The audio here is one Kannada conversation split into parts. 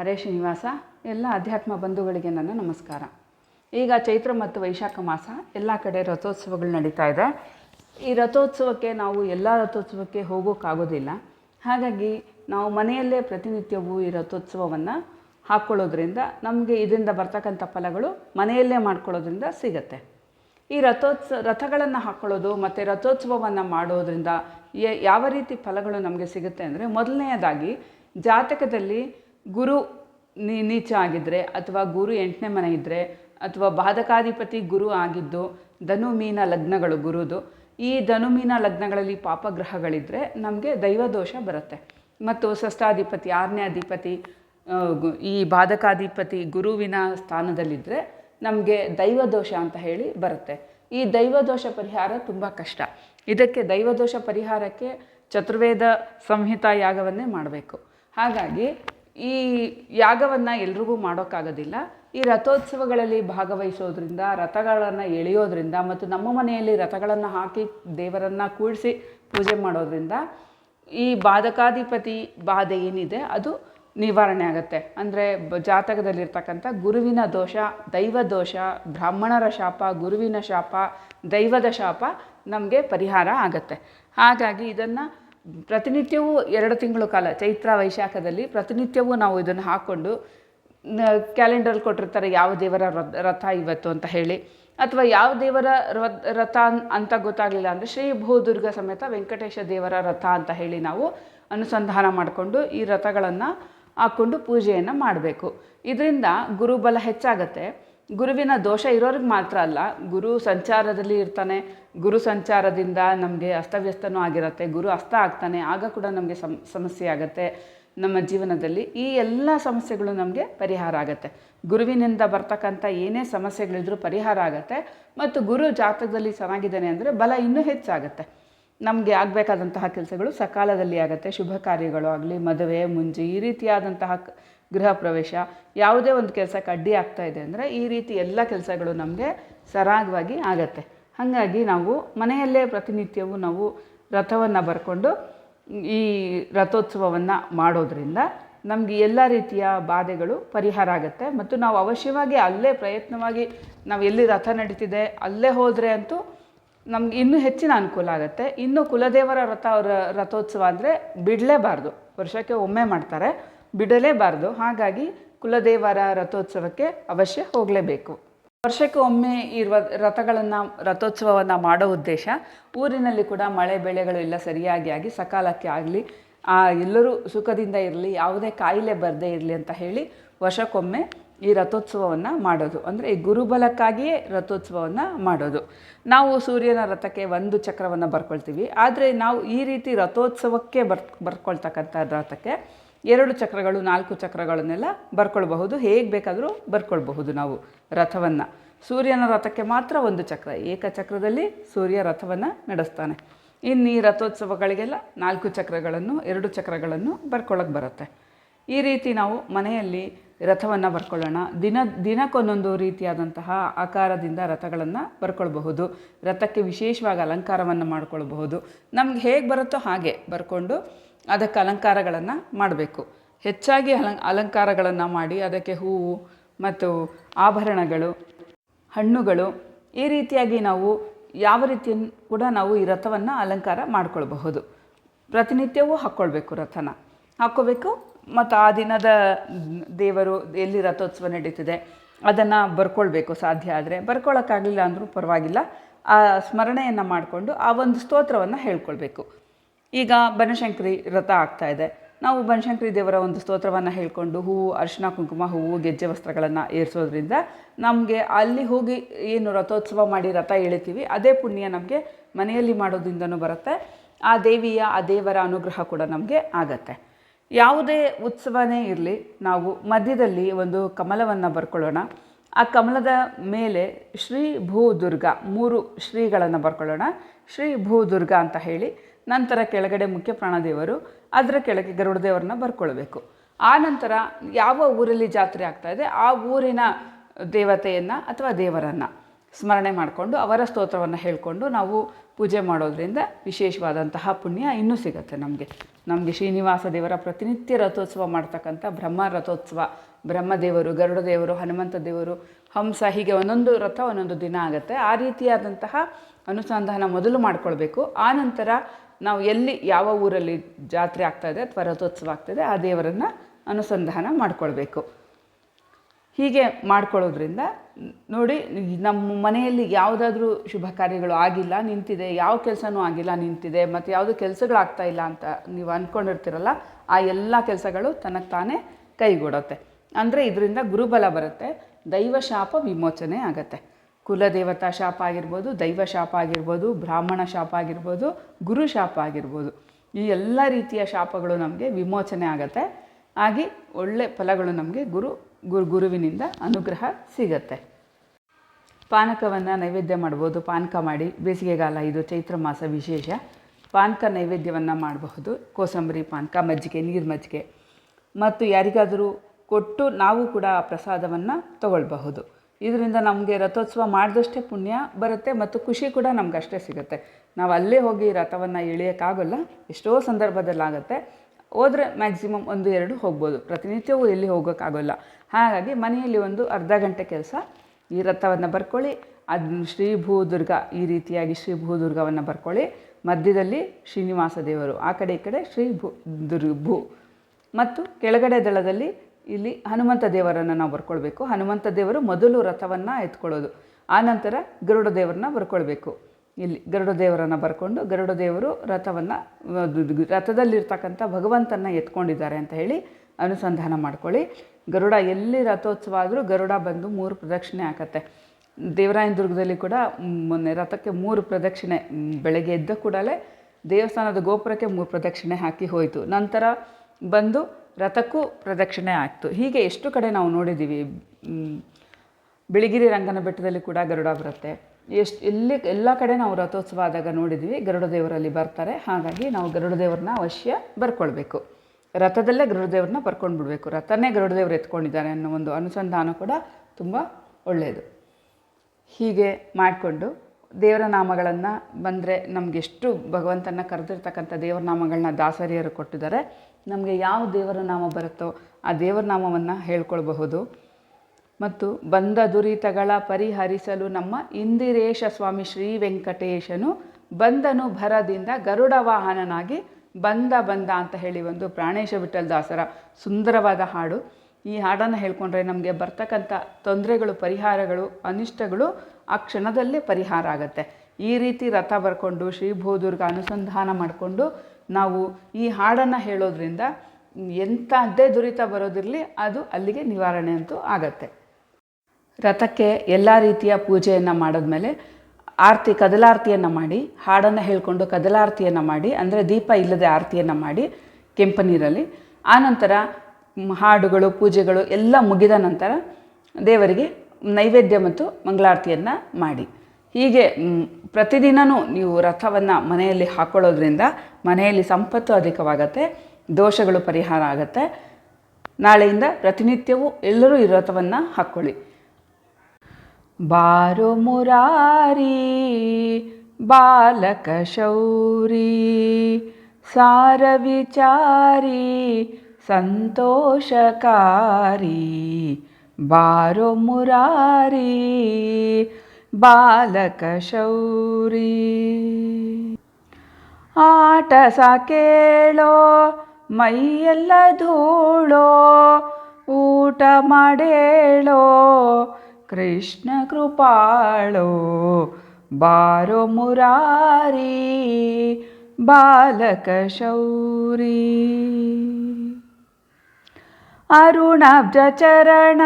ಹರೇ ಶ್ರೀನಿವಾಸ ಎಲ್ಲ ಅಧ್ಯಾತ್ಮ ಬಂಧುಗಳಿಗೆ ನನ್ನ ನಮಸ್ಕಾರ. ಈಗ ಚೈತ್ರ ಮತ್ತು ವೈಶಾಖ ಮಾಸ ಎಲ್ಲ ಕಡೆ ರಥೋತ್ಸವಗಳು ನಡೀತಾ ಇದೆ. ಈ ರಥೋತ್ಸವಕ್ಕೆ ನಾವು ಎಲ್ಲ ರಥೋತ್ಸವಕ್ಕೆ ಹೋಗೋಕ್ಕಾಗೋದಿಲ್ಲ. ಹಾಗಾಗಿ ನಾವು ಮನೆಯಲ್ಲೇ ಪ್ರತಿನಿತ್ಯವೂ ಈ ರಥೋತ್ಸವವನ್ನು ಹಾಕ್ಕೊಳ್ಳೋದ್ರಿಂದ ನಮಗೆ ಇದರಿಂದ ಬರ್ತಕ್ಕಂಥ ಫಲಗಳು ಮನೆಯಲ್ಲೇ ಮಾಡ್ಕೊಳ್ಳೋದ್ರಿಂದ ಸಿಗತ್ತೆ. ಈ ರಥೋತ್ಸವ ರಥಗಳನ್ನು ಹಾಕ್ಕೊಳ್ಳೋದು ಮತ್ತು ರಥೋತ್ಸವವನ್ನು ಮಾಡೋದ್ರಿಂದ ಯಾವ ರೀತಿ ಫಲಗಳು ನಮಗೆ ಸಿಗುತ್ತೆ ಅಂದರೆ ಮೊದಲನೆಯದಾಗಿ ಜಾತಕದಲ್ಲಿ ಗುರು ನೀಚ ಆಗಿದ್ದರೆ ಅಥವಾ ಗುರು ಎಂಟನೇ ಮನೆ ಇದ್ದರೆ ಅಥವಾ ಬಾಧಕಾಧಿಪತಿ ಗುರು ಆಗಿದ್ದು ಧನು, ಮೀನ ಲಗ್ನಗಳು ಗುರುದು, ಈ ಧನು, ಮೀನ ಲಗ್ನಗಳಲ್ಲಿ ಪಾಪಗ್ರಹಗಳಿದ್ದರೆ ನಮಗೆ ದೈವದೋಷ ಬರುತ್ತೆ. ಮತ್ತು ಸಷ್ಟಾಧಿಪತಿ ಆರನೇ ಅಧಿಪತಿ ಈ ಬಾಧಕಾಧಿಪತಿ ಗುರುವಿನ ಸ್ಥಾನದಲ್ಲಿದ್ದರೆ ನಮಗೆ ದೈವದೋಷ ಅಂತ ಹೇಳಿ ಬರುತ್ತೆ. ಈ ದೈವದೋಷ ಪರಿಹಾರ ತುಂಬ ಕಷ್ಟ. ಇದಕ್ಕೆ ದೈವದೋಷ ಪರಿಹಾರಕ್ಕೆ ಚತುರ್ವೇದ ಸಂಹಿತಾ ಯಾಗವನ್ನೇ ಮಾಡಬೇಕು. ಹಾಗಾಗಿ ಈ ಯಾಗವನ್ನು ಎಲ್ರಿಗೂ ಮಾಡೋಕ್ಕಾಗೋದಿಲ್ಲ. ಈ ರಥೋತ್ಸವಗಳಲ್ಲಿ ಭಾಗವಹಿಸೋದ್ರಿಂದ, ರಥಗಳನ್ನು ಎಳೆಯೋದ್ರಿಂದ ಮತ್ತು ನಮ್ಮ ಮನೆಯಲ್ಲಿ ರಥಗಳನ್ನು ಹಾಕಿ ದೇವರನ್ನು ಕೂಡಿಸಿ ಪೂಜೆ ಮಾಡೋದ್ರಿಂದ ಈ ಬಾಧಕಾಧಿಪತಿ ಬಾಧೆ ಏನಿದೆ ಅದು ನಿವಾರಣೆ ಆಗುತ್ತೆ. ಅಂದರೆ ಜಾತಕದಲ್ಲಿರ್ತಕ್ಕಂಥ ಗುರುವಿನ ದೋಷ, ದೈವ ದೋಷ, ಬ್ರಾಹ್ಮಣರ ಶಾಪ, ಗುರುವಿನ ಶಾಪ, ದೈವದ ಶಾಪ ನಮಗೆ ಪರಿಹಾರ ಆಗುತ್ತೆ. ಹಾಗಾಗಿ ಇದನ್ನು ಪ್ರತಿನಿತ್ಯವೂ ಎರಡು ತಿಂಗಳು ಕಾಲ, ಚೈತ್ರ ವೈಶಾಖದಲ್ಲಿ ಪ್ರತಿನಿತ್ಯವೂ ನಾವು ಇದನ್ನು ಹಾಕ್ಕೊಂಡು ಕ್ಯಾಲೆಂಡರ್ ಕೊಟ್ಟಿರ್ತಾರೆ ಯಾವ ದೇವರ ರಥ ಇವತ್ತು ಅಂತ ಹೇಳಿ. ಅಥವಾ ಯಾವ ದೇವರ ರಥ ಅಂತ ಗೊತ್ತಾಗಲಿಲ್ಲ ಅಂದರೆ ಶ್ರೀ ಭೂದುರ್ಗ ಸಮೇತ ವೆಂಕಟೇಶ ದೇವರ ರಥ ಅಂತ ಹೇಳಿ ನಾವು ಅನುಸಂಧಾನ ಮಾಡಿಕೊಂಡು ಈ ರಥಗಳನ್ನು ಹಾಕ್ಕೊಂಡು ಪೂಜೆಯನ್ನು ಮಾಡಬೇಕು. ಇದರಿಂದ ಗುರುಬಲ ಹೆಚ್ಚಾಗತ್ತೆ. ಗುರುವಿನ ದೋಷ ಇರೋರಿಗೆ ಮಾತ್ರ ಅಲ್ಲ, ಗುರು ಸಂಚಾರದಲ್ಲಿ ಇರ್ತಾನೆ, ಗುರು ಸಂಚಾರದಿಂದ ನಮಗೆ ಅಸ್ತವ್ಯಸ್ತನೂ ಆಗಿರುತ್ತೆ, ಗುರು ಅಸ್ತ ಆಗ್ತಾನೆ, ಆಗ ಕೂಡ ನಮಗೆ ಸಮ್, ಸಮಸ್ಯೆ ಆಗುತ್ತೆ. ನಮ್ಮ ಜೀವನದಲ್ಲಿ ಈ ಎಲ್ಲ ಸಮಸ್ಯೆಗಳು ನಮಗೆ ಪರಿಹಾರ ಆಗುತ್ತೆ. ಗುರುವಿನಿಂದ ಬರ್ತಕ್ಕಂಥ ಏನೇ ಸಮಸ್ಯೆಗಳಿದ್ರೂ ಪರಿಹಾರ ಆಗುತ್ತೆ, ಮತ್ತು ಗುರು ಜಾತಕದಲ್ಲಿ ಚೆನ್ನಾಗಿದ್ದಾನೆ ಅಂದರೆ ಬಲ ಇನ್ನೂ ಹೆಚ್ಚಾಗುತ್ತೆ. ನಮಗೆ ಆಗಬೇಕಾದಂತಹ ಕೆಲಸಗಳು ಸಕಾಲದಲ್ಲಿ ಆಗುತ್ತೆ, ಶುಭ ಕಾರ್ಯಗಳು ಆಗಲಿ, ಮದುವೆ ಮುಂಜಿ ಈ ರೀತಿಯಾದಂತಹ ಗೃಹ ಪ್ರವೇಶ, ಯಾವುದೇ ಒಂದು ಕೆಲಸಕ್ಕೆ ಅಡ್ಡಿ ಆಗ್ತಾ ಇದೆ ಅಂದರೆ ಈ ರೀತಿ ಎಲ್ಲ ಕೆಲಸಗಳು ನಮಗೆ ಸರಾಗವಾಗಿ ಆಗತ್ತೆ. ಹಾಗಾಗಿ ನಾವು ಮನೆಯಲ್ಲೇ ಪ್ರತಿನಿತ್ಯವೂ ನಾವು ರಥವನ್ನು ಬರ್ಕೊಂಡು ಈ ರಥೋತ್ಸವವನ್ನು ಮಾಡೋದ್ರಿಂದ ನಮಗೆ ಎಲ್ಲ ರೀತಿಯ ಬಾಧೆಗಳು ಪರಿಹಾರ ಆಗುತ್ತೆ. ಮತ್ತು ನಾವು ಅವಶ್ಯವಾಗಿ ಅಲ್ಲೇ ಪ್ರಯತ್ನವಾಗಿ ನಾವು ಎಲ್ಲಿ ರಥ ನಡೀತಿದೆ, ಅಲ್ಲೇ ಹೋದರೆ ಅಂತೂ ನಮ್ಗೆ ಇನ್ನೂ ಹೆಚ್ಚಿನ ಅನುಕೂಲ ಆಗುತ್ತೆ. ಇನ್ನು ಕುಲದೇವರ ರಥ ಅವರ ರಥೋತ್ಸವ ಅಂದರೆ ಬಿಡಲೇಬಾರ್ದು. ವರ್ಷಕ್ಕೆ ಒಮ್ಮೆ ಮಾಡ್ತಾರೆ. ಬಿಡಲೇಬಾರ್ದು. ಹಾಗಾಗಿ ಕುಲದೇವರ ರಥೋತ್ಸವಕ್ಕೆ ಅವಶ್ಯ ಹೋಗಲೇಬೇಕು. ವರ್ಷಕ್ಕೆ ಒಮ್ಮೆ ಈ ರಥಗಳನ್ನು, ರಥೋತ್ಸವವನ್ನು ಮಾಡೋ ಉದ್ದೇಶ ಊರಿನಲ್ಲಿ ಕೂಡ ಮಳೆ ಬೆಳೆಗಳು ಎಲ್ಲ ಸರಿಯಾಗಿ ಆಗಿ, ಸಕಾಲಕ್ಕೆ ಆಗಲಿ ಎಲ್ಲರೂ ಸುಖದಿಂದ ಇರಲಿ, ಯಾವುದೇ ಕಾಯಿಲೆ ಬರದೇ ಇರಲಿ ಅಂತ ಹೇಳಿ ವರ್ಷಕ್ಕೊಮ್ಮೆ ಈ ರಥೋತ್ಸವವನ್ನು ಮಾಡೋದು. ಅಂದರೆ ಈ ಗುರುಬಲಕ್ಕಾಗಿಯೇ ರಥೋತ್ಸವವನ್ನು ಮಾಡೋದು. ನಾವು ಸೂರ್ಯನ ರಥಕ್ಕೆ ಒಂದು ಚಕ್ರವನ್ನು ಬರ್ಕೊಳ್ತೀವಿ. ಆದರೆ ನಾವು ಈ ರೀತಿ ರಥೋತ್ಸವಕ್ಕೆ ಬರ್, ಬರ್ಕೊಳ್ತಕ್ಕಂಥ ರಥಕ್ಕೆ ಎರಡು ಚಕ್ರಗಳು, ನಾಲ್ಕು ಚಕ್ರಗಳನ್ನೆಲ್ಲ ಬರ್ಕೊಳ್ಬಹುದು. ಹೇಗೆ ಬೇಕಾದರೂ ಬರ್ಕೊಳ್ಬಹುದು ನಾವು ರಥವನ್ನು. ಸೂರ್ಯನ ರಥಕ್ಕೆ ಮಾತ್ರ ಒಂದು ಚಕ್ರ, ಏಕಚಕ್ರದಲ್ಲಿ ಸೂರ್ಯ ರಥವನ್ನು ನಡೆಸ್ತಾನೆ. ಇನ್ನು ಈ ರಥೋತ್ಸವಗಳಿಗೆಲ್ಲ ನಾಲ್ಕು ಚಕ್ರಗಳನ್ನು, ಎರಡು ಚಕ್ರಗಳನ್ನು ಬರ್ಕೊಳ್ಳೋಕೆ ಬರುತ್ತೆ. ಈ ರೀತಿ ನಾವು ಮನೆಯಲ್ಲಿ ರಥವನ್ನು ಬರ್ಕೊಳ್ಳೋಣ. ದಿನ, ದಿನಕ್ಕೊಂದೊಂದು ರೀತಿಯಾದಂತಹ ಆಕಾರದಿಂದ ರಥಗಳನ್ನು ಬರ್ಕೊಳ್ಬಹುದು. ರಥಕ್ಕೆ ವಿಶೇಷವಾಗಿ ಅಲಂಕಾರವನ್ನು ಮಾಡ್ಕೊಳ್ಬಹುದು. ನಮ್ಗೆ ಹೇಗೆ ಬರುತ್ತೋ ಹಾಗೆ ಬರ್ಕೊಂಡು ಅದಕ್ಕೆ ಅಲಂಕಾರಗಳನ್ನು ಮಾಡಬೇಕು. ಹೆಚ್ಚಾಗಿ ಅಲಂ, ಅಲಂಕಾರಗಳನ್ನು ಮಾಡಿ ಅದಕ್ಕೆ ಹೂವು ಮತ್ತು ಆಭರಣಗಳು, ಹಣ್ಣುಗಳು ಈ ರೀತಿಯಾಗಿ ನಾವು ಯಾವ ರೀತಿಯ ಕೂಡ ನಾವು ಈ ರಥವನ್ನು ಅಲಂಕಾರ ಮಾಡಿಕೊಳ್ಬಹುದು. ಪ್ರತಿನಿತ್ಯವೂ ಹಾಕ್ಕೊಳ್ಬೇಕು ರಥನ. ಹಾಕ್ಕೋಬೇಕು ಮತ್ತು ಆ ದಿನದ ದೇವರು ಎಲ್ಲಿ ರಥೋತ್ಸವ ನಡೀತಿದೆ ಅದನ್ನು ಬರ್ಕೊಳ್ಬೇಕು ಸಾಧ್ಯ ಆದರೆ. ಬರ್ಕೊಳ್ಳೋಕ್ಕಾಗಲಿಲ್ಲ ಅಂದರೂ ಪರವಾಗಿಲ್ಲ. ಆ ಸ್ಮರಣೆಯನ್ನು ಮಾಡಿಕೊಂಡು ಆ ಒಂದು ಸ್ತೋತ್ರವನ್ನು ಹೇಳ್ಕೊಳ್ಬೇಕು. ಈಗ ಬನಶಂಕರಿ ವ್ರತ ಆಗ್ತಾ ಇದೆ. ನಾವು ಬನಶಂಕರಿ ದೇವರ ಒಂದು ಸ್ತೋತ್ರವನ್ನು ಹೇಳ್ಕೊಂಡು ಹೂವು ಅರಿಶಿನ ಕುಂಕುಮ, ಹೂವು, ಗೆಜ್ಜೆ ವಸ್ತ್ರಗಳನ್ನು ಏರಿಸೋದ್ರಿಂದ ನಮಗೆ ಅಲ್ಲಿ ಹೋಗಿ ಏನು ರಥೋತ್ಸವ ಮಾಡಿ ರಥ ಎಳಿತೀವಿ, ಅದೇ ಪುಣ್ಯ ನಮಗೆ ಮನೆಯಲ್ಲಿ ಮಾಡೋದ್ರಿಂದನೂ ಬರುತ್ತೆ. ಆ ದೇವಿಯ, ಆ ದೇವರ ಅನುಗ್ರಹ ಕೂಡ ನಮಗೆ ಆಗತ್ತೆ. ಯಾವುದೇ ಉತ್ಸವನೇ ಇರಲಿ, ನಾವು ಮಧ್ಯದಲ್ಲಿ ಒಂದು ಕಮಲವನ್ನು ಬರ್ಕೊಳ್ಳೋಣ. ಆ ಕಮಲದ ಮೇಲೆ ಶ್ರೀ ಭೂ ದುರ್ಗ ಮೂರು ಶ್ರೀಗಳನ್ನು ಬರ್ಕೊಳ್ಳೋಣ. ಶ್ರೀ ಭೂ ದುರ್ಗ ಅಂತ ಹೇಳಿ ನಂತರ ಕೆಳಗಡೆ ಮುಖ್ಯ ಪ್ರಾಣದೇವರು, ಅದರ ಕೆಳಗೆ ಗರುಡದೇವರನ್ನ ಬರ್ಕೊಳ್ಬೇಕು. ಆ ನಂತರ ಯಾವ ಊರಲ್ಲಿ ಜಾತ್ರೆ ಆಗ್ತಾ ಇದೆ, ಆ ಊರಿನ ದೇವತೆಯನ್ನು ಅಥವಾ ದೇವರನ್ನು ಸ್ಮರಣೆ ಮಾಡಿಕೊಂಡು ಅವರ ಸ್ತೋತ್ರವನ್ನು ಹೇಳಿಕೊಂಡು ನಾವು ಪೂಜೆ ಮಾಡೋದ್ರಿಂದ ವಿಶೇಷವಾದಂತಹ ಪುಣ್ಯ ಇನ್ನೂ ಸಿಗುತ್ತೆ ನಮಗೆ. ನಮಗೆ ಶ್ರೀನಿವಾಸ ದೇವರ ಪ್ರತಿನಿತ್ಯ ರಥೋತ್ಸವ ಮಾಡ್ತಕ್ಕಂಥ ಬ್ರಹ್ಮ ರಥೋತ್ಸವ ಬ್ರಹ್ಮದೇವರು ಗರುಡ ದೇವರು, ಹನುಮಂತ ದೇವರು, ಹಂಸ ಹೀಗೆ ಒಂದೊಂದು ರಥ ಒಂದೊಂದು ದಿನ ಆಗುತ್ತೆ. ಆ ರೀತಿಯಾದಂತಹ ಅನುಸಂಧಾನ ಮೊದಲು ಆ ಆನಂತರ ನಾವು ಎಲ್ಲಿ ಯಾವ ಊರಲ್ಲಿ ಜಾತ್ರೆ ಆಗ್ತಾಯಿದೆ ಅಥವಾ ರಥೋತ್ಸವ ಆಗ್ತಾಯಿದೆ ಆ ದೇವರನ್ನು ಅನುಸಂಧಾನ ಮಾಡಿಕೊಳ್ಬೇಕು. ಹೀಗೆ ಮಾಡ್ಕೊಳ್ಳೋದ್ರಿಂದ ನೋಡಿ, ನಮ್ಮ ಮನೆಯಲ್ಲಿ ಯಾವುದಾದ್ರೂ ಶುಭ ಕಾರ್ಯಗಳು ಆಗಿಲ್ಲ, ನಿಂತಿದೆ, ಯಾವ ಕೆಲಸನೂ ಆಗಿಲ್ಲ, ನಿಂತಿದೆ, ಮತ್ತು ಯಾವುದು ಕೆಲಸಗಳಾಗ್ತಾ ಇಲ್ಲ ಅಂತ ನೀವು ಅಂದ್ಕೊಂಡಿರ್ತೀರಲ್ಲ ಆ ಎಲ್ಲ ಕೆಲಸಗಳು ತನಗೆ ತಾನೇ ಕೈಗೂಡುತ್ತೆ. ಅಂದರೆ ಇದರಿಂದ ಗುರುಬಲ ಬರುತ್ತೆ ದೈವ ಶಾಪ ವಿಮೋಚನೆ ಆಗುತ್ತೆ. ಕುಲದೇವತಾ ಶಾಪ ಆಗಿರ್ಬೋದು, ದೈವ ಶಾಪ ಆಗಿರ್ಬೋದು, ಬ್ರಾಹ್ಮಣ ಶಾಪ ಆಗಿರ್ಬೋದು, ಗುರು ಶಾಪ ಆಗಿರ್ಬೋದು. ಈ ಎಲ್ಲ ರೀತಿಯ ಶಾಪಗಳು ನಮಗೆ ವಿಮೋಚನೆ ಆಗುತ್ತೆ. ಆಗಿ ಒಳ್ಳೆ ಫಲಗಳು ನಮಗೆ ಗುರು ಗುರು, ಗುರುವಿನಿಂದ ಅನುಗ್ರಹ ಸಿಗತ್ತೆ. ಪಾನಕವನ್ನು ನೈವೇದ್ಯ ಮಾಡ್ಬೋದು, ಪಾನಕ ಮಾಡಿ. ಬೇಸಿಗೆಗಾಲ ಇದು ಚೈತ್ರ ಮಾಸ ವಿಶೇಷ. ಪಾನಕ ನೈವೇದ್ಯವನ್ನು ಮಾಡಬಹುದು. ಕೋಸಂಬರಿ ಪಾನಕ, ಮಜ್ಜಿಗೆ, ನೀರು ಮಜ್ಜಿಗೆ. ಮತ್ತು ಯಾರಿಗಾದರೂ ಕೊಟ್ಟು ನಾವು ಕೂಡ ಆ ಪ್ರಸಾದವನ್ನು ತಗೊಳ್ಬಹುದು. ಇದರಿಂದ ನಮಗೆ ರಥೋತ್ಸವ ಮಾಡಿದಷ್ಟೇ ಪುಣ್ಯ ಬರುತ್ತೆ ಮತ್ತು ಖುಷಿ ಕೂಡ ನಮ್ಗೆ ಅಷ್ಟೇ ಸಿಗುತ್ತೆ. ನಾವು ಅಲ್ಲೇ ಹೋಗಿ ರಥವನ್ನು ಎಳೆಯೋಕ್ಕಾಗಲ್ಲ, ಎಷ್ಟೋ ಸಂದರ್ಭದಲ್ಲಾಗುತ್ತೆ. ಹೋದರೆ ಮ್ಯಾಕ್ಸಿಮಮ್ ಒಂದು ಎರಡು ಹೋಗ್ಬೋದು. ಪ್ರತಿನಿತ್ಯವೂ ಎಲ್ಲಿ ಹೋಗೋಕ್ಕಾಗೋಲ್ಲ. ಹಾಗಾಗಿ ಮನೆಯಲ್ಲಿ ಒಂದು ಅರ್ಧ ಗಂಟೆ ಕೆಲಸ, ಈ ರಥವನ್ನು ಬರ್ಕೊಳ್ಳಿ. ಅದು ಶ್ರೀ ಭೂದುರ್ಗ, ಈ ರೀತಿಯಾಗಿ ಶ್ರೀ ಭೂದುರ್ಗವನ್ನು ಬರ್ಕೊಳ್ಳಿ. ಮಧ್ಯದಲ್ಲಿ ಶ್ರೀನಿವಾಸ ದೇವರು, ಆ ಕಡೆ ಈ ಕಡೆ ಶ್ರೀ ಭೂ ದುರ್ ಭೂ ಮತ್ತು ಕೆಳಗಡೆ ದಳದಲ್ಲಿ ಇಲ್ಲಿ ಹನುಮಂತ ದೇವರನ್ನು ನಾವು ಬರ್ಕೊಳ್ಬೇಕು. ಹನುಮಂತ ದೇವರು ಮೊದಲು ರಥವನ್ನು ಎತ್ಕೊಳ್ಳೋದು. ಆನಂತರ ಗರುಡ ದೇವರನ್ನ ಬರ್ಕೊಳ್ಬೇಕು. ಇಲ್ಲಿ ಗರುಡ ದೇವರನ್ನು ಬರ್ಕೊಂಡು ಗರುಡ ದೇವರು ರಥವನ್ನು, ರಥದಲ್ಲಿರ್ತಕ್ಕಂಥ ಭಗವಂತನ ಎತ್ಕೊಂಡಿದ್ದಾರೆ ಅಂತ ಹೇಳಿ ಅನುಸಂಧಾನ ಮಾಡ್ಕೊಳ್ಳಿ. ಗರುಡ ಎಲ್ಲಿ ರಥೋತ್ಸವ ಆದರೂ ಗರುಡ ಬಂದು ಮೂರು ಪ್ರದಕ್ಷಿಣೆ ಹಾಕತ್ತೆ. ದೇವರಾಯನ ದುರ್ಗದಲ್ಲಿ ಕೂಡ ಮೊನ್ನೆ ರಥಕ್ಕೆ ಮೂರು ಪ್ರದಕ್ಷಿಣೆ ಬೆಳಗ್ಗೆ ಎದ್ದ ಕೂಡಲೇ ದೇವಸ್ಥಾನದ ಗೋಪುರಕ್ಕೆ ಮೂರು ಪ್ರದಕ್ಷಿಣೆ ಹಾಕಿ ಹೋಯಿತು. ನಂತರ ಬಂದು ರಥಕ್ಕೂ ಪ್ರದಕ್ಷಿಣೆ ಆಯಿತು ಹೀಗೆ ಎಷ್ಟು ಕಡೆ ನಾವು ನೋಡಿದ್ದೀವಿ ಬಿಳಿಗಿರಿ ರಂಗನ ಬೆಟ್ಟದಲ್ಲಿ ಕೂಡ ಗರುಡ ಬರುತ್ತೆ ಎಷ್ಟು, ಎಲ್ಲಿ, ಎಲ್ಲ ಕಡೆ ನಾವು ರಥೋತ್ಸವ ಆದಾಗ ನೋಡಿದ್ದೀವಿ, ಗರುಡ ದೇವರಲ್ಲಿ ಬರ್ತಾರೆ. ಹಾಗಾಗಿ ನಾವು ಗರುಡ ದೇವ್ರನ್ನ ಅವಶ್ಯ ಬರ್ಕೊಳ್ಬೇಕು. ರಥದಲ್ಲೇ ಗರುಡ ದೇವ್ರನ್ನ ಬರ್ಕೊಂಡು ಬಿಡಬೇಕು. ರಥನೇ ಗರುಡ ದೇವರು ಎತ್ಕೊಂಡಿದ್ದಾರೆ ಅನ್ನೋ ಒಂದು ಅನುಸಂಧಾನ ಕೂಡ ತುಂಬ ಒಳ್ಳೆಯದು. ಹೀಗೆ ಮಾಡಿಕೊಂಡು ದೇವರ ನಾಮಗಳನ್ನು ಬಂದರೆ ನಮಗೆಷ್ಟು ಭಗವಂತನ ಕರೆದಿರ್ತಕ್ಕಂಥ ದೇವರ ನಾಮಗಳನ್ನ ದಾಸರಿಯರು ಕೊಟ್ಟಿದ್ದಾರೆ. ನಮಗೆ ಯಾವ ದೇವರ ನಾಮ ಬರುತ್ತೋ ಆ ದೇವರ ನಾಮವನ್ನು ಹೇಳ್ಕೊಳ್ಬಹುದು. ಮತ್ತು ಬಂದ ದುರಿತಗಳ ಪರಿಹರಿಸಲು ನಮ್ಮ ಇಂದಿರೇಶ ಸ್ವಾಮಿ ಶ್ರೀ ವೆಂಕಟೇಶನು ಬಂದನು ಭರದಿಂದ ಗರುಡ ವಾಹನನಾಗಿ ಬಂದ ಬಂದ ಅಂತ ಹೇಳಿ ಒಂದು ಪ್ರಾಣೇಶ ವಿಠಲ್ ದಾಸರ ಸುಂದರವಾದ ಹಾಡು. ಈ ಹಾಡನ್ನು ಹೇಳ್ಕೊಂಡ್ರೆ ನಮಗೆ ಬರ್ತಕ್ಕಂಥ ತೊಂದರೆಗಳು, ಪರಿಹಾರಗಳು, ಅನಿಷ್ಟಗಳು ಆ ಕ್ಷಣದಲ್ಲೇ ಪರಿಹಾರ ಆಗುತ್ತೆ. ಈ ರೀತಿ ರಥ ಬರ್ಕೊಂಡು ಶ್ರೀ ಭೂದುರ್ಗ ಅನುಸಂಧಾನ ಮಾಡಿಕೊಂಡು ನಾವು ಈ ಹಾಡನ್ನು ಹೇಳೋದ್ರಿಂದ ಎಂಥದ್ದೇ ದುರಿತ ಬರೋದಿರಲಿ ಅದು ಅಲ್ಲಿಗೆ ನಿವಾರಣೆ ಅಂತೂ ಆಗತ್ತೆ. ರಥಕ್ಕೆ ಎಲ್ಲ ರೀತಿಯ ಪೂಜೆಯನ್ನು ಮಾಡಿದ್ಮೇಲೆ ಆರತಿ ಕದಲಾರತಿಯನ್ನು ಮಾಡಿ, ಹಾಡನ್ನು ಹೇಳಿಕೊಂಡು ಕದಲಾರತಿಯನ್ನು ಮಾಡಿ, ಅಂದರೆ ದೀಪ ಇಲ್ಲದೆ ಆರತಿಯನ್ನು ಮಾಡಿ ಕೆಂಪು ನೀರಲ್ಲಿ. ಆನಂತರ ಹಾಡುಗಳು, ಪೂಜೆಗಳು ಎಲ್ಲ ಮುಗಿದ ನಂತರ ದೇವರಿಗೆ ನೈವೇದ್ಯ ಮತ್ತು ಮಂಗಳಾರತಿಯನ್ನು ಮಾಡಿ. ಹೀಗೆ ಪ್ರತಿದಿನವೂ ನೀವು ರಥವನ್ನು ಮನೆಯಲ್ಲಿ ಹಾಕ್ಕೊಳ್ಳೋದ್ರಿಂದ ಮನೆಯಲ್ಲಿ ಸಂಪತ್ತು ಅಧಿಕವಾಗತ್ತೆ, ದೋಷಗಳು ಪರಿಹಾರ ಆಗುತ್ತೆ. ನಾಳೆಯಿಂದ ಪ್ರತಿನಿತ್ಯವೂ ಎಲ್ಲರೂ ಈ ರಥವನ್ನು ಹಾಕ್ಕೊಳ್ಳಿ ಬಾರೋ ಮುರಾರಿ, ಬಾಲಕ ಶೌರಿ, ಸಾರ ವಿಚಾರಿ, ಸಂತೋಷಕಾರಿ, ಬಾರೋ ಮುರಾರಿ ಬಾಲಕ ಶೌರಿ. ಆಟ ಸಾಕೇಳೋ ಮೈಯೆಲ್ಲ ಧೂಳೋ, ಊಟ ಮಾಡೇಳೋ, ಕೃಷ್ಣ ಕೃಪಾಳೋ, ಬಾರೋ ಮುರಾರಿ, ಬಾಲಕ ಶೌರಿ. ಅರುಣಾಬ್ಜ ಚರಣ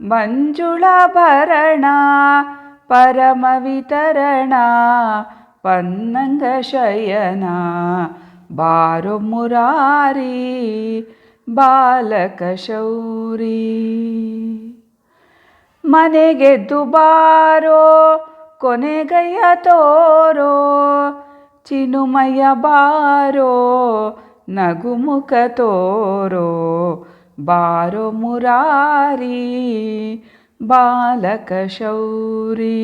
ಮಂಜುಳ ಭರಣ ಪರಮ ವಿತರಣ ಪನ್ನಂಗ ಶಯನ ಬಾರೋ ಮುರಾರಿ ಬಾಲಕ ಶೌರಿ ಮನೆಗೆದ್ದು ಬಾರೋ ಕೊನೆಗಯ್ಯ ತೋರೋ ಚಿನುಮಯ ಬಾರೋ ನಗುಮುಖ ತೋರೋ ಬಾರೋ ಮುರಾರಿ ಬಾಲಕ ಶೌರಿ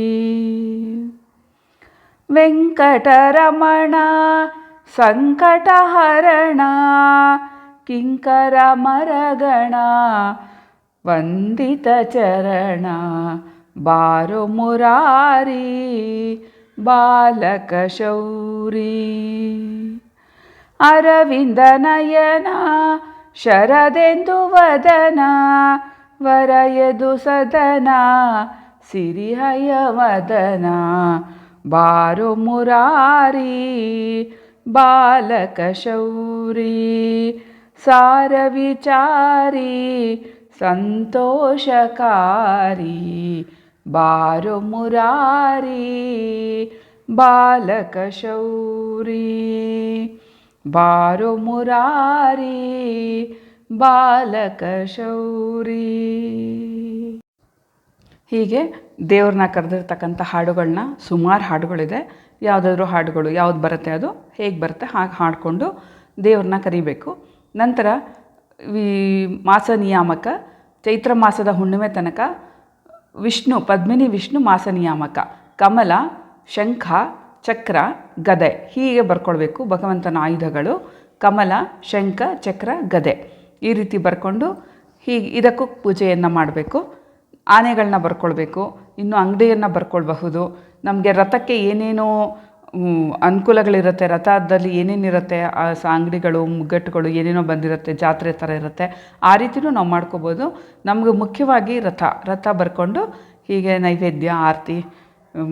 ವೆಂಕಟರಮಣ ಸಂಕಟಹರಣ ಕಿಂಕರ ಮರಗಣ ವಂದಿತ ಚರಣ ಬಾರೋ ಮುರಾರಿ ಬಾಲಕ ಶೌರಿ ಅರವಿಂದ ನಯನ ಶರದೆಂದು ವದನ ವರಯದು ಸದನ ಸಿರಿಹಯ ವದನ ಬಾರೋ ಮುರಾರಿ ಬಾಲಕ ಶೌರಿ ಸಾರ ವಿಚಾರಿ ಸಂತೋಷಕಾರಿ ಬಾರೋ ಮುರಾರಿ ಬಾಲಕ ಶೌರಿ ಬಾರೋ ಮುರಾರಿ ಬಾಲಕ ಶೌರಿ ಹೀಗೆ ದೇವ್ರನ್ನ ಕರೆದಿರ್ತಕ್ಕಂಥ ಹಾಡುಗಳನ್ನ ಸುಮಾರು ಹಾಡುಗಳಿದೆ. ಯಾವುದಾದ್ರೂ ಹಾಡುಗಳು ಯಾವ್ದು ಬರುತ್ತೆ ಅದು, ಹೇಗೆ ಬರುತ್ತೆ, ಹಾಗೆ ಹಾಡಿಕೊಂಡು ದೇವ್ರನ್ನ ಕರಿಬೇಕು. ನಂತರ ಈ ಮಾಸ ನಿಯಾಮಕ, ಚೈತ್ರ ಮಾಸದ ಹುಣ್ಣಿಮೆ ತನಕ ವಿಷ್ಣು, ಪದ್ಮಿನಿ ವಿಷ್ಣು ಮಾಸ ನಿಯಾಮಕ. ಕಮಲ, ಶಂಖ, ಚಕ್ರ, ಗದೆ ಹೀಗೆ ಬರ್ಕೊಳ್ಬೇಕು ಭಗವಂತನ ಆಯುಧಗಳು. ಕಮಲ, ಶಂಖ, ಚಕ್ರ, ಗದೆ. ಈ ರೀತಿ ಬರ್ಕೊಂಡು ಹೀಗೆ ಇದಕ್ಕೂ ಪೂಜೆಯನ್ನು ಮಾಡಬೇಕು. ಆನೆಗಳನ್ನ ಬರ್ಕೊಳ್ಬೇಕು. ಇನ್ನು ಅಂಗಡಿಯನ್ನು ಬರ್ಕೊಳ್ಬಹುದು. ನಮಗೆ ರಥಕ್ಕೆ ಏನೇನು ಅನುಕೂಲಗಳಿರುತ್ತೆ. ರಥದಲ್ಲಿ ಏನೇನಿರುತ್ತೆ, ಆ, ಸ, ಅಂಗಡಿಗಳು, ಮುಗ್ಗಟ್ಟುಗಳು ಏನೇನೋ ಬಂದಿರುತ್ತೆ, ಜಾತ್ರೆ ಥರ ಇರುತ್ತೆ. ಆ ರೀತಿನೂ ನಾವು ಮಾಡ್ಕೋಬೋದು. ನಮಗೆ ಮುಖ್ಯವಾಗಿ ರಥ ರಥ ಬರ್ಕೊಂಡು ಹೀಗೆ ನೈವೇದ್ಯ, ಆರತಿ,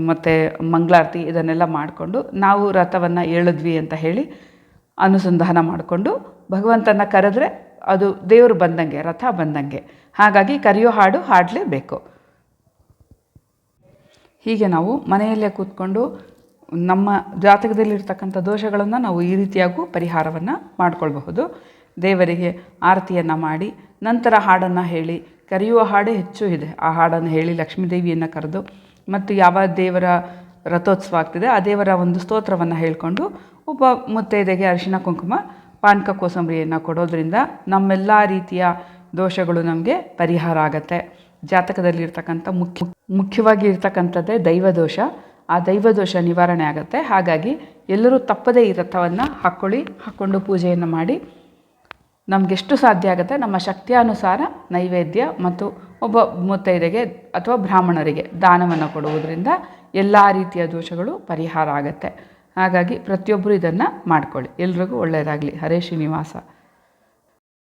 ಮತ್ತು ಮಂಗಳಾರತಿ ಇದನ್ನೆಲ್ಲ ಮಾಡಿಕೊಂಡು ನಾವು ರಥವನ್ನು ಹೇಳಿದ್ವಿ ಅಂತ ಹೇಳಿ ಅನುಸಂಧಾನ ಮಾಡಿಕೊಂಡು ಭಗವಂತನ ಕರೆದ್ರೆ ಅದು ದೇವರು ಬಂದಂಗೆ, ರಥ ಬಂದಂಗೆ. ಹಾಗಾಗಿ ಕರೆಯೋ ಹಾಡು ಹಾಡಲೇಬೇಕು. ಹೀಗೆ ನಾವು ಮನೆಯಲ್ಲೇ ಕೂತ್ಕೊಂಡು ನಮ್ಮ ಜಾತಕದಲ್ಲಿರ್ತಕ್ಕಂಥ ದೋಷಗಳನ್ನು ನಾವು ಈ ರೀತಿಯಾಗೂ ಪರಿಹಾರವನ್ನು ಮಾಡಿಕೊಳ್ಬಹುದು. ದೇವರಿಗೆ ಆರತಿಯನ್ನು ಮಾಡಿ, ನಂತರ ಹಾಡನ್ನು ಹೇಳಿ, ಕರೆಯುವ ಹಾಡೇ ಹೆಚ್ಚು ಇದೆ. ಆ ಹಾಡನ್ನು ಹೇಳಿ ಲಕ್ಷ್ಮೀದೇವಿಯನ್ನು ಕರೆದು, ಮತ್ತು ಯಾವ ದೇವರ ರಥೋತ್ಸವ ಆಗ್ತಿದೆ, ಆ ದೇವರ ಒಂದು ಸ್ತೋತ್ರವನ್ನು ಹೇಳಿಕೊಂಡು, ಒಬ್ಬ ಮುತ್ತೈದೆಗೆ ಅರಿಶಿನ ಕುಂಕುಮ ಪಾನಕ ಕೋಸಂಬರಿಯನ್ನು ಕೊಡೋದ್ರಿಂದ ನಮ್ಮೆಲ್ಲ ರೀತಿಯ ದೋಷಗಳು ನಮಗೆ ಪರಿಹಾರ ಆಗತ್ತೆ. ಜಾತಕದಲ್ಲಿರ್ತಕ್ಕಂಥ ಮುಖ್ಯ ಮುಖ್ಯವಾಗಿ ಇರ್ತಕ್ಕಂಥದ್ದೇ ದೈವದೋಷ ಆ ದೈವದೋಷ ನಿವಾರಣೆ ಆಗುತ್ತೆ. ಹಾಗಾಗಿ ಎಲ್ಲರೂ ತಪ್ಪದೇ ಈ ರಥವನ್ನು ಹಾಕ್ಕೊಳ್ಳಿ ಹಾಕ್ಕೊಂಡು ಪೂಜೆಯನ್ನು ಮಾಡಿ. ನಮಗೆಷ್ಟು ಸಾಧ್ಯ ಆಗುತ್ತೆ? ನಮ್ಮ ಶಕ್ತಿಯಾನುಸಾರ ನೈವೇದ್ಯ ಮತ್ತು ಒಬ್ಬ ಮುತ್ತೈದೆಗೆ ಅಥವಾ ಬ್ರಾಹ್ಮಣರಿಗೆ ದಾನವನ್ನು ಕೊಡುವುದರಿಂದ ಎಲ್ಲ ರೀತಿಯ ದೋಷಗಳು ಪರಿಹಾರ ಆಗುತ್ತೆ. ಹಾಗಾಗಿ ಪ್ರತಿಯೊಬ್ಬರು ಇದನ್ನು ಮಾಡ್ಕೊಳ್ಳಿ. ಎಲ್ರಿಗೂ ಒಳ್ಳೆಯದಾಗಲಿ. ಹರೇ ಶ್ರೀನಿವಾಸ.